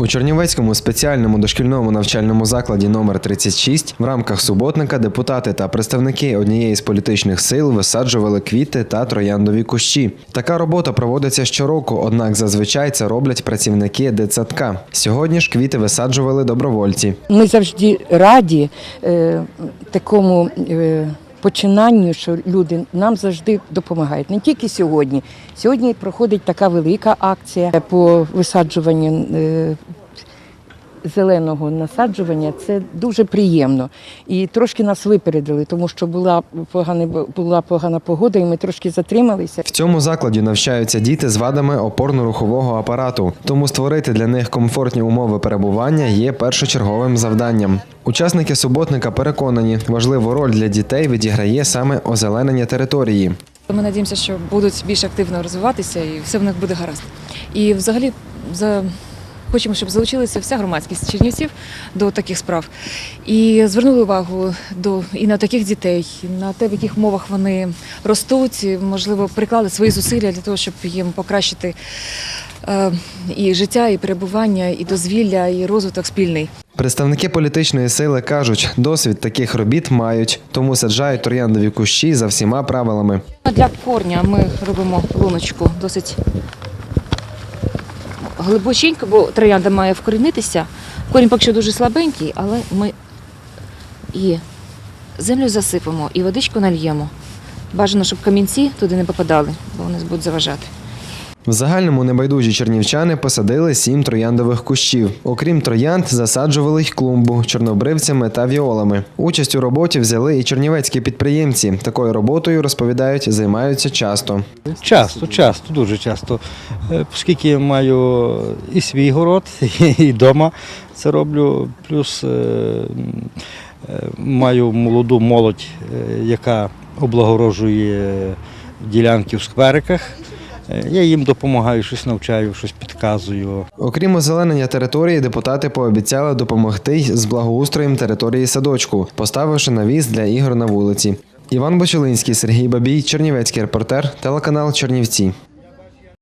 У Чернівецькому спеціальному дошкільному навчальному закладі номер 36 в рамках суботника депутати та представники однієї з політичних сил висаджували квіти та трояндові кущі. Така робота проводиться щороку, однак зазвичай це роблять працівники дитсадка. Сьогодні ж квіти висаджували добровольці. Ми завжди раді е, такому е, починанню, що люди нам завжди допомагають. Не тільки сьогодні. Сьогодні проходить така велика акція по висаджуванню. Зеленого насаджування це дуже приємно. І трошки нас випередили, тому що була погана, була погана погода, і ми трошки затрималися. В цьому закладі навчаються діти з вадами опорно-рухового апарату, тому створити для них комфортні умови перебування є першочерговим завданням. Учасники суботника переконані, важливу роль для дітей відіграє саме озеленення території. Ми надіємося, що будуть більш активно розвиватися і все в них буде гаразд. І взагалі за хочемо, щоб залучилася вся громадськість Чернівців до таких справ і звернули увагу до і на таких дітей, і на те, в яких умовах вони ростуть, і, можливо, приклали свої зусилля для того, щоб їм покращити е, і життя, і перебування, і дозвілля, і розвиток спільний. Представники політичної сили кажуть, досвід таких робіт мають, тому саджають трояндові кущі за всіма правилами. Для корня ми робимо луночку досить глибоченько, бо троянда має вкорінитися. Корінь поки що дуже слабенький, але ми і землю засипемо, і водичку нальємо. Бажано, щоб камінці туди не попадали, бо вони будуть заважати. В загальному небайдужі чернівчани посадили сім трояндових кущів. Окрім троянд, засаджували й клумбу чорнобривцями та віолами. Участь у роботі взяли і чернівецькі підприємці. Такою роботою розповідають, займаються часто. Часто, часто, дуже часто. Е, Оскільки я маю і свій город, і вдома це роблю. Плюс е, е, маю молоду молодь, яка облагорожує ділянки в сквериках. Е, Я їм допомагаю, щось навчаю, щось підказую. Окрім озеленення території, депутати пообіцяли допомогти з благоустроєм території садочку, поставивши навіс для ігор на вулиці. Іван Бочелинський, Сергій Бабій, Чернівецький репортер, телеканал Чернівці.